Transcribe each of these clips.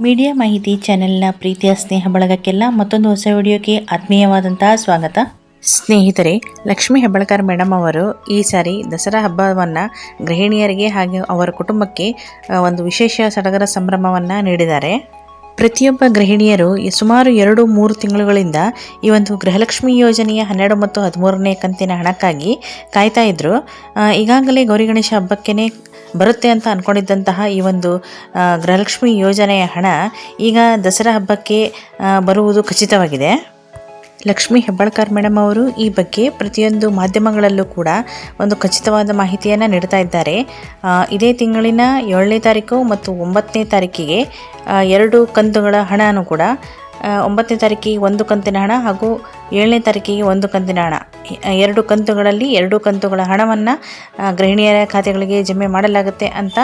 Media ಮಾಹಿತಿ ಚಾನೆಲ್ನ ಪ್ರೀತಿಯ ಸ್ನೇಹ ಬಳಗಕ್ಕೆಲ್ಲ ಮತ್ತೊಂದು ಹೊಸ ವಿಡಿಯೋಕ್ಕೆ ಆತ್ಮೀಯವಾದಂತಹ ಸ್ವಾಗತ. ಸ್ನೇಹಿತರೆ, ಲಕ್ಷ್ಮೀ ಹೆಬ್ಬಳಕರ್ ಮೇಡಮ್ ಅವರು ಈ ಸಾರಿ ದಸರಾ ಹಬ್ಬವನ್ನು ಗೃಹಿಣಿಯರಿಗೆ ಹಾಗೆ ಅವರ ಕುಟುಂಬಕ್ಕೆ ಒಂದು ವಿಶೇಷ ಸಡಗರ ಸಂಭ್ರಮವನ್ನು ನೀಡಿದ್ದಾರೆ. ಪ್ರತಿಯೊಬ್ಬ ಗೃಹಿಣಿಯರು ಸುಮಾರು ಎರಡು ಮೂರು ತಿಂಗಳುಗಳಿಂದ ಈ ಒಂದು ಗೃಹಲಕ್ಷ್ಮಿ ಯೋಜನೆಯ ಹನ್ನೆರಡು ಮತ್ತು ಹದಿಮೂರನೇ ಕಂತಿನ ಹಣಕ್ಕಾಗಿ ಕಾಯ್ತಾ ಇದ್ದರು ಈಗಾಗಲೇ ಗೌರಿ ಗಣೇಶ ಹಬ್ಬಕ್ಕೇ ಬರುತ್ತೆ ಅಂತ ಅಂದ್ಕೊಂಡಿದ್ದಂತಹ ಈ ಒಂದು ಗೃಹಲಕ್ಷ್ಮಿ ಯೋಜನೆಯ ಹಣ ಈಗ ದಸರಾ ಹಬ್ಬಕ್ಕೆ ಬರುವುದು ಖಚಿತವಾಗಿದೆ. ಲಕ್ಷ್ಮೀ ಹೆಬ್ಬಾಳ್ಕರ್ ಮೇಡಮ್ ಅವರು ಈ ಬಗ್ಗೆ ಪ್ರತಿಯೊಂದು ಮಾಧ್ಯಮಗಳಲ್ಲೂ ಕೂಡ ಒಂದು ಖಚಿತವಾದ ಮಾಹಿತಿಯನ್ನು ನೀಡ್ತಾ ಇದ್ದಾರೆ. ಇದೇ ತಿಂಗಳಿನ ಏಳನೇ ತಾರೀಕು ಮತ್ತು ಒಂಬತ್ತನೇ ತಾರೀಕಿಗೆ ಎರಡು ಕಂತುಗಳ ಹಣನೂ ಕೂಡ ಒಂಬತ್ತನೇ ತಾರೀಕಿಗೆ ಒಂದು ಕಂತಿನ ಹಣ ಹಾಗೂ ಏಳನೇ ತಾರೀಕಿಗೆ ಒಂದು ಕಂತಿನ ಹಣ. ಎರಡು ಕಂತುಗಳಲ್ಲಿ ಎರಡು ಕಂತುಗಳ ಹಣವನ್ನು ಗೃಹಿಣಿಯರ ಖಾತೆಗಳಿಗೆ ಜಮೆ ಮಾಡಲಾಗುತ್ತೆ ಅಂತ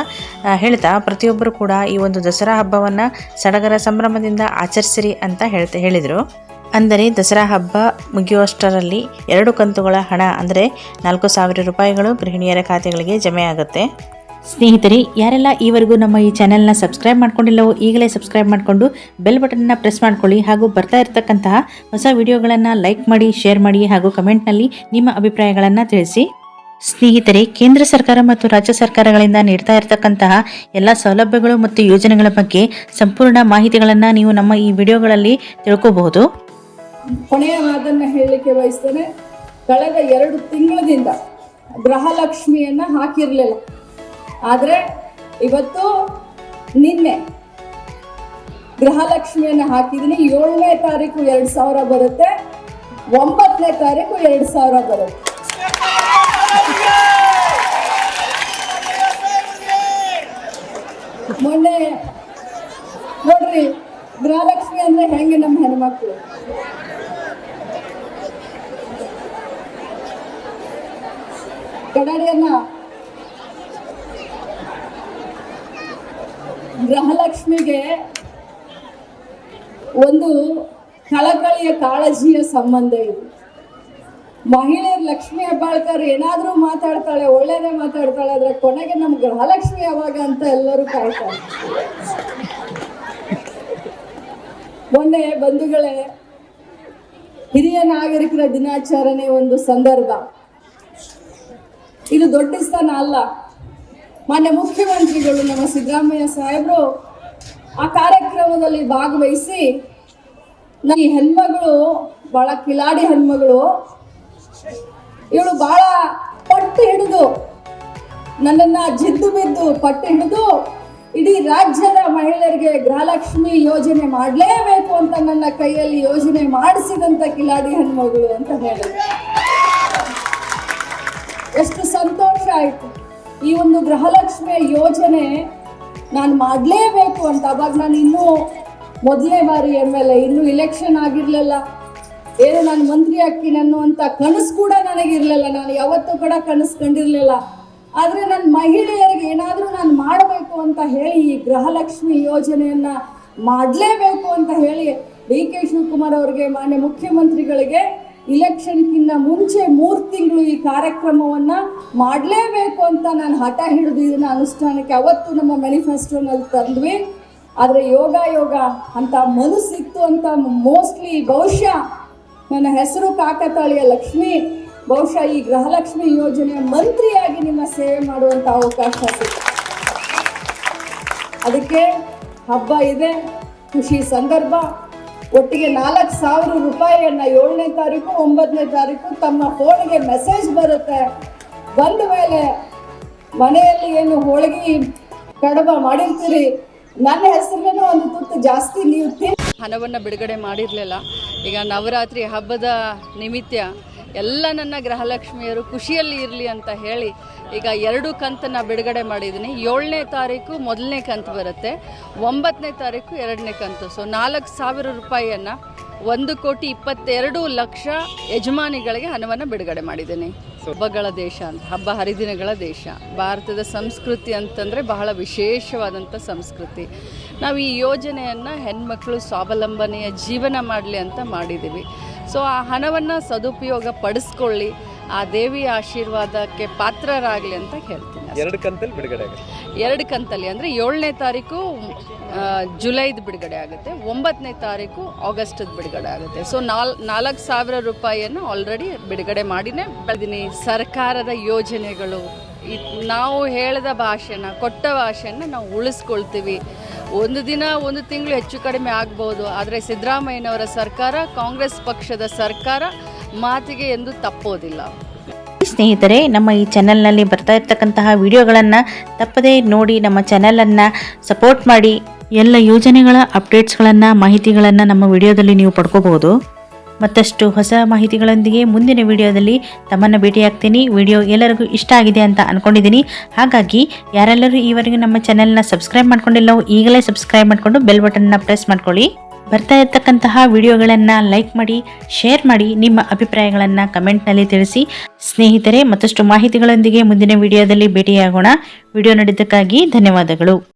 ಹೇಳ್ತಾ ಪ್ರತಿಯೊಬ್ಬರು ಕೂಡ ಈ ಒಂದು ದಸರಾ ಹಬ್ಬವನ್ನು ಸಡಗರ ಸಂಭ್ರಮದಿಂದ ಆಚರಿಸಿರಿ ಅಂತ ಹೇಳ್ತಾ ಹೇಳಿದರು. ಅಂದರೆ ದಸರಾ ಹಬ್ಬ ಮುಗಿಯುವಷ್ಟರಲ್ಲಿ ಎರಡು ಕಂತುಗಳ ಹಣ, ಅಂದರೆ ನಾಲ್ಕು ಸಾವಿರ ರೂಪಾಯಿಗಳು ಗೃಹಿಣಿಯರ ಖಾತೆಗಳಿಗೆ ಜಮೆ ಆಗುತ್ತೆ. ಸ್ನೇಹಿತರೆ, ಯಾರೆಲ್ಲ ಈವರೆಗೂ ನಮ್ಮ ಈ ಚಾನೆಲ್ನ ಸಬ್ಸ್ಕ್ರೈಬ್ ಮಾಡ್ಕೊಂಡಿಲ್ಲವೋ ಈಗಲೇ ಸಬ್ಸ್ಕ್ರೈಬ್ ಮಾಡಿಕೊಂಡು ಬೆಲ್ ಬಟನ್ನ ಪ್ರೆಸ್ ಮಾಡ್ಕೊಳ್ಳಿ ಹಾಗೂ ಬರ್ತಾ ಇರತಕ್ಕಂತಹ ಹೊಸ ವಿಡಿಯೋಗಳನ್ನು ಲೈಕ್ ಮಾಡಿ ಶೇರ್ ಮಾಡಿ ಹಾಗೂ ಕಮೆಂಟ್ನಲ್ಲಿ ನಿಮ್ಮ ಅಭಿಪ್ರಾಯಗಳನ್ನು ತಿಳಿಸಿ. ಸ್ನೇಹಿತರೆ, ಕೇಂದ್ರ ಸರ್ಕಾರ ಮತ್ತು ರಾಜ್ಯ ಸರ್ಕಾರಗಳಿಂದ ನೀಡ್ತಾ ಇರತಕ್ಕಂತಹ ಎಲ್ಲ ಸೌಲಭ್ಯಗಳು ಮತ್ತು ಯೋಜನೆಗಳ ಬಗ್ಗೆ ಸಂಪೂರ್ಣ ಮಾಹಿತಿಗಳನ್ನು ನೀವು ನಮ್ಮ ಈ ವಿಡಿಯೋಗಳಲ್ಲಿ ತಿಳ್ಕೋಬಹುದು. ಕೊನೆಯ ಮಾತನ್ನು ಹೇಳಲಿಕ್ಕೆ ಬಯಸ್ತೇನೆ. ಕಳೆದ ಎರಡು ತಿಂಗಳಿಂದ ಗೃಹಲಕ್ಷ್ಮಿಯನ್ನು ಹಾಕಿರ್ಲಿಲ್ಲ. ಆದ್ರೆ ಇವತ್ತು ನಿನ್ನೆ ಗೃಹಲಕ್ಷ್ಮಿಯನ್ನು ಹಾಕಿದ್ದೀನಿ. ಏಳನೇ ತಾರೀಕು ಎರಡು ಸಾವಿರ ಬರುತ್ತೆ. ಒಂಬತ್ತನೇ ತಾರೀಕು ಎರಡು ಸಾವಿರ ಬರುತ್ತೆ. ಮೊನ್ನೆ ನೋಡ್ರಿ, ಗೃಹಲಕ್ಷ್ಮಿ ಅಂದ್ರೆ ಹೆಂಗೆ ನಮ್ಮ ಹೆಣ್ಮಕ್ಳು? ಕನ್ನಡಿಯನ್ನ ಗೃಹಲಕ್ಷ್ಮಿಗೆ ಒಂದು ಕಳಕಳಿಯ ಕಾಳಜಿಯ ಸಂಬಂಧ ಇದು. ಮಹಿಳೆಯರು ಲಕ್ಷ್ಮಿ ಹೆಬ್ಬಾಳ್ಕರ್ ಏನಾದ್ರೂ ಮಾತಾಡ್ತಾಳೆ, ಒಳ್ಳೇದೇ ಮಾತಾಡ್ತಾಳೆ, ಆದ್ರೆ ಕೊನೆಗೆ ನಮ್ ಗೃಹಲಕ್ಷ್ಮಿ ಯಾವಾಗ ಅಂತ ಎಲ್ಲರೂ ಕಾಯ್ತಾರೆ. ಮೊನ್ನೆ ಬಂಧುಗಳೇ, ಹಿರಿಯ ನಾಗರಿಕರ ದಿನಾಚರಣೆ ಒಂದು ಸಂದರ್ಭ. ಇದು ದೊಡ್ಡ ಸ್ಥಾನ ಅಲ್ಲ. ಮಾನ್ಯ ಮುಖ್ಯಮಂತ್ರಿಗಳು, ನಮ್ಮ ಸಿದ್ದರಾಮಯ್ಯ ಸಾಹೇಬರು, ಆ ಕಾರ್ಯಕ್ರಮದಲ್ಲಿ ಭಾಗವಹಿಸಿ ಈ ಹೆಣ್ಮಗಳು, ಬಹಳ ಕಿಲಾಡಿ ಹೆಣ್ಮಗಳು, ಇವಳು ಬಹಳ ಪಟ್ಟು ಹಿಡಿದು ನನ್ನನ್ನ ಜಿದ್ದು ಬಿದ್ದು ಪಟ್ಟು ಹಿಡಿದು ಇಡೀ ರಾಜ್ಯದ ಮಹಿಳೆಯರಿಗೆ ಗೃಹಲಕ್ಷ್ಮಿ ಯೋಜನೆ ಮಾಡಲೇಬೇಕು ಅಂತ ನನ್ನ ಕೈಯಲ್ಲಿ ಯೋಜನೆ ಮಾಡಿಸಿದಂತ ಕಿಲಾಡಿ ಹೆಣ್ಮಗಳು ಅಂತ ಹೇಳಿದ್ರು. ಎಷ್ಟು ಸಂತೋಷ ಆಯಿತು. ಈ ಒಂದು ಗೃಹಲಕ್ಷ್ಮಿಯ ಯೋಜನೆ ನಾನು ಮಾಡಲೇಬೇಕು ಅಂತ. ಅವಾಗ ನಾನು ಇನ್ನೂ ಮೊದಲನೇ ಬಾರಿ ಎಂ ಎಲ್ ಎ, ಇನ್ನೂ ಇಲೆಕ್ಷನ್ ಆಗಿರಲಿಲ್ಲ. ಏನು ನಾನು ಮಂತ್ರಿ ಆಗ್ತೀನಿ ಅನ್ನುವಂಥ ಕನಸು ಕೂಡ ನನಗಿರಲಿಲ್ಲ. ನಾನು ಯಾವತ್ತೂ ಕೂಡ ಕನಸು ಕಂಡಿರಲಿಲ್ಲ. ಆದರೆ ನನ್ನ ಮಹಿಳೆಯರಿಗೆ ಏನಾದರೂ ನಾನು ಮಾಡಬೇಕು ಅಂತ ಹೇಳಿ ಈ ಗೃಹಲಕ್ಷ್ಮಿ ಯೋಜನೆಯನ್ನು ಮಾಡಲೇಬೇಕು ಅಂತ ಹೇಳಿ ಡಿ ಕೆ ಶಿವಕುಮಾರ್ ಅವರಿಗೆ, ಮಾನ್ಯ ಮುಖ್ಯಮಂತ್ರಿಗಳಿಗೆ ಇಲೆಕ್ಷನ್ಗಿಂತ ಮುಂಚೆ ಮೂರು ತಿಂಗಳು ಈ ಕಾರ್ಯಕ್ರಮವನ್ನ ಮಾಡಲೇಬೇಕು ಅಂತ ನಾನು ಹಠ ಹಿಡಿದು ಇದನ್ನ ಅನುಷ್ಠಾನಕ್ಕೆ ಅವತ್ತು ನಮ್ಮ ಮ್ಯಾನಿಫೆಸ್ಟೋನಲ್ಲಿ ತಂದ್ವಿ. ಆದರೆ ಯೋಗ ಯೋಗ ಅಂತ ಮನಸ್ಸಿತ್ತು ಅಂತ ಮೋಸ್ಟ್ಲಿ ಬಹುಶಃ ನನ್ನ ಹೆಸರು ಕಾಕತಾಳಿಯ ಲಕ್ಷ್ಮಿ. ಬಹುಶಃ ಈ ಗೃಹಲಕ್ಷ್ಮಿ ಯೋಜನೆಯ ಮಂತ್ರಿಯಾಗಿ ನಿಮ್ಮ ಸೇವೆ ಮಾಡುವಂಥ ಅವಕಾಶ ಸಿಕ್ತು. ಅದಕ್ಕೆ ಹಬ್ಬ ಇದೆ, ಖುಷಿ ಸಂದರ್ಭ. ಒಟ್ಟಿಗೆ ನಾಲ್ಕು ಸಾವಿರ ರೂಪಾಯಿಯನ್ನ ಏಳನೇ ತಾರೀಕು ಒಂಬತ್ತನೇ ತಾರೀಕು ತಮ್ಮ ಫೋನ್ಗೆ ಮೆಸೇಜ್ ಬರುತ್ತೆ. ಬಂದ ಮೇಲೆ ಮನೆಯಲ್ಲಿ ಏನು ಹೋಳಿಗೆ, ಕಡಬ ಮಾಡಿರ್ತೀರಿ. ನನ್ನ ಹೆಸರಿನ ಒಂದು ತುತ್ತು ಜಾಸ್ತಿ ನೀವು ಹಣವನ್ನು ಬಿಡುಗಡೆ ಮಾಡಿರಲಿಲ್ಲ. ಈಗ ನವರಾತ್ರಿ ಹಬ್ಬದ ನಿಮಿತ್ತ ಎಲ್ಲ ನನ್ನ ಗೃಹಲಕ್ಷ್ಮಿಯರು ಖುಷಿಯಲ್ಲಿ ಇರಲಿ ಅಂತ ಹೇಳಿ ಈಗ ಎರಡು ಕಂತನ್ನು ಬಿಡುಗಡೆ ಮಾಡಿದ್ದೀನಿ. ಏಳನೇ ತಾರೀಕು ಮೊದಲನೇ ಕಂತು ಬರುತ್ತೆ. ಒಂಬತ್ತನೇ ತಾರೀಕು ಎರಡನೇ ಕಂತು. ಸೊ ನಾಲ್ಕು ಸಾವಿರ ರೂಪಾಯಿಯನ್ನು ಒಂದು ಕೋಟಿ ಇಪ್ಪತ್ತೆರಡು ಲಕ್ಷ ಯಜಮಾನಿಗಳಿಗೆ ಹಣವನ್ನು ಬಿಡುಗಡೆ ಮಾಡಿದ್ದೀನಿ. ಹಬ್ಬಗಳ ದೇಶ ಅಂತ, ಹಬ್ಬ ಹರಿದಿನಗಳ ದೇಶ. ಭಾರತದ ಸಂಸ್ಕೃತಿ ಅಂತಂದರೆ ಬಹಳ ವಿಶೇಷವಾದಂಥ ಸಂಸ್ಕೃತಿ. ನಾವು ಈ ಯೋಜನೆಯನ್ನು ಹೆಣ್ಮಕ್ಳು ಸ್ವಾವಲಂಬನೆಯ ಜೀವನ ಮಾಡಲಿ ಅಂತ ಮಾಡಿದ್ದೀವಿ ಸೊ ಆ ಹಣವನ್ನು ಸದುಪಯೋಗ ಪಡಿಸ್ಕೊಳ್ಳಿ ಆ ದೇವಿ ಆಶೀರ್ವಾದಕ್ಕೆ ಪಾತ್ರರಾಗಲಿ ಅಂತ ಹೇಳ್ತೀನಿ ಎರಡು ಕಂತಲ್ಲಿ ಬಿಡುಗಡೆ ಆಗುತ್ತೆ. ಎರಡು ಕಂತಲ್ಲಿ ಅಂದರೆ ಏಳನೇ ತಾರೀಕು ಜುಲೈದು ಬಿಡುಗಡೆ ಆಗುತ್ತೆ ಒಂಬತ್ತನೇ ತಾರೀಕು ಆಗಸ್ಟದ ಬಿಡುಗಡೆ ಆಗುತ್ತೆ. ಸೊ ನಾಲ್ ನಾಲ್ಕು ಸಾವಿರ ರೂಪಾಯಿಯನ್ನು ಆಲ್ರೆಡಿ ಬಿಡುಗಡೆ ಮಾಡಿನೇ ಬೆಳೆದಿನಿ. ಸರ್ಕಾರದ ಯೋಜನೆಗಳು ನಾವು ಹೇಳಿದ ಭಾಷೆನ ಕೊಟ್ಟ ಭಾಷೆನ ನಾವು ಉಳಿಸ್ಕೊಳ್ತೀವಿ. ಒಂದು ದಿನ, ಒಂದು ತಿಂಗಳು ಹೆಚ್ಚು ಕಡಿಮೆ ಆಗ್ಬೋದು. ಆದರೆ ಸಿದ್ದರಾಮಯ್ಯನವರ ಸರ್ಕಾರ, ಕಾಂಗ್ರೆಸ್ ಪಕ್ಷದ ಸರ್ಕಾರ ಮಾತಿಗೆ ಎಂದು ತಪ್ಪೋದಿಲ್ಲ. ಸ್ನೇಹಿತರೆ, ನಮ್ಮ ಈ ಚಾನಲ್ನಲ್ಲಿ ಬರ್ತಾ ಇರ್ತಕ್ಕಂತಹ ವಿಡಿಯೋಗಳನ್ನು ತಪ್ಪದೇ ನೋಡಿ ನಮ್ಮ ಚಾನಲನ್ನು ಸಪೋರ್ಟ್ ಮಾಡಿ. ಎಲ್ಲ ಯೋಜನೆಗಳ ಅಪ್ಡೇಟ್ಸ್ಗಳನ್ನು ಮಾಹಿತಿಗಳನ್ನು ನಮ್ಮ ವಿಡಿಯೋದಲ್ಲಿ ನೀವು ಪಡ್ಕೋಬಹುದು. ಮತ್ತಷ್ಟು ಹೊಸ ಮಾಹಿತಿಗಳೊಂದಿಗೆ ಮುಂದಿನ ವಿಡಿಯೋದಲ್ಲಿ ತಮ್ಮನ್ನು ಭೇಟಿಯಾಗ್ತೀನಿ. ವಿಡಿಯೋ ಎಲ್ಲರಿಗೂ ಇಷ್ಟ ಆಗಿದೆ ಅಂತ ಅಂದ್ಕೊಂಡಿದ್ದೀನಿ ಹಾಗಾಗಿ ಯಾರೆಲ್ಲರೂ ಈವರೆಗೂ ನಮ್ಮ ಚಾನೆಲ್ನ ಸಬ್ಸ್ಕ್ರೈಬ್ ಮಾಡ್ಕೊಂಡಿಲ್ಲವೋ ಈಗಲೇ ಸಬ್ಸ್ಕ್ರೈಬ್ ಮಾಡಿಕೊಂಡು ಬೆಲ್ ಬಟನ್ನ ಪ್ರೆಸ್ ಮಾಡ್ಕೊಳ್ಳಿ. ಬರ್ತಾ ಇರ್ತಕ್ಕಂತಹ ವಿಡಿಯೋಗಳನ್ನು ಲೈಕ್ ಮಾಡಿ, ಶೇರ್ ಮಾಡಿ, ನಿಮ್ಮ ಅಭಿಪ್ರಾಯಗಳನ್ನು ಕಮೆಂಟ್ನಲ್ಲಿ ತಿಳಿಸಿ. ಸ್ನೇಹಿತರೆ, ಮತ್ತಷ್ಟು ಮಾಹಿತಿಗಳೊಂದಿಗೆ ಮುಂದಿನ ವಿಡಿಯೋದಲ್ಲಿ ಭೇಟಿಯಾಗೋಣ. ವಿಡಿಯೋ ನೋಡಿದ್ದಕ್ಕಾಗಿ ಧನ್ಯವಾದಗಳು.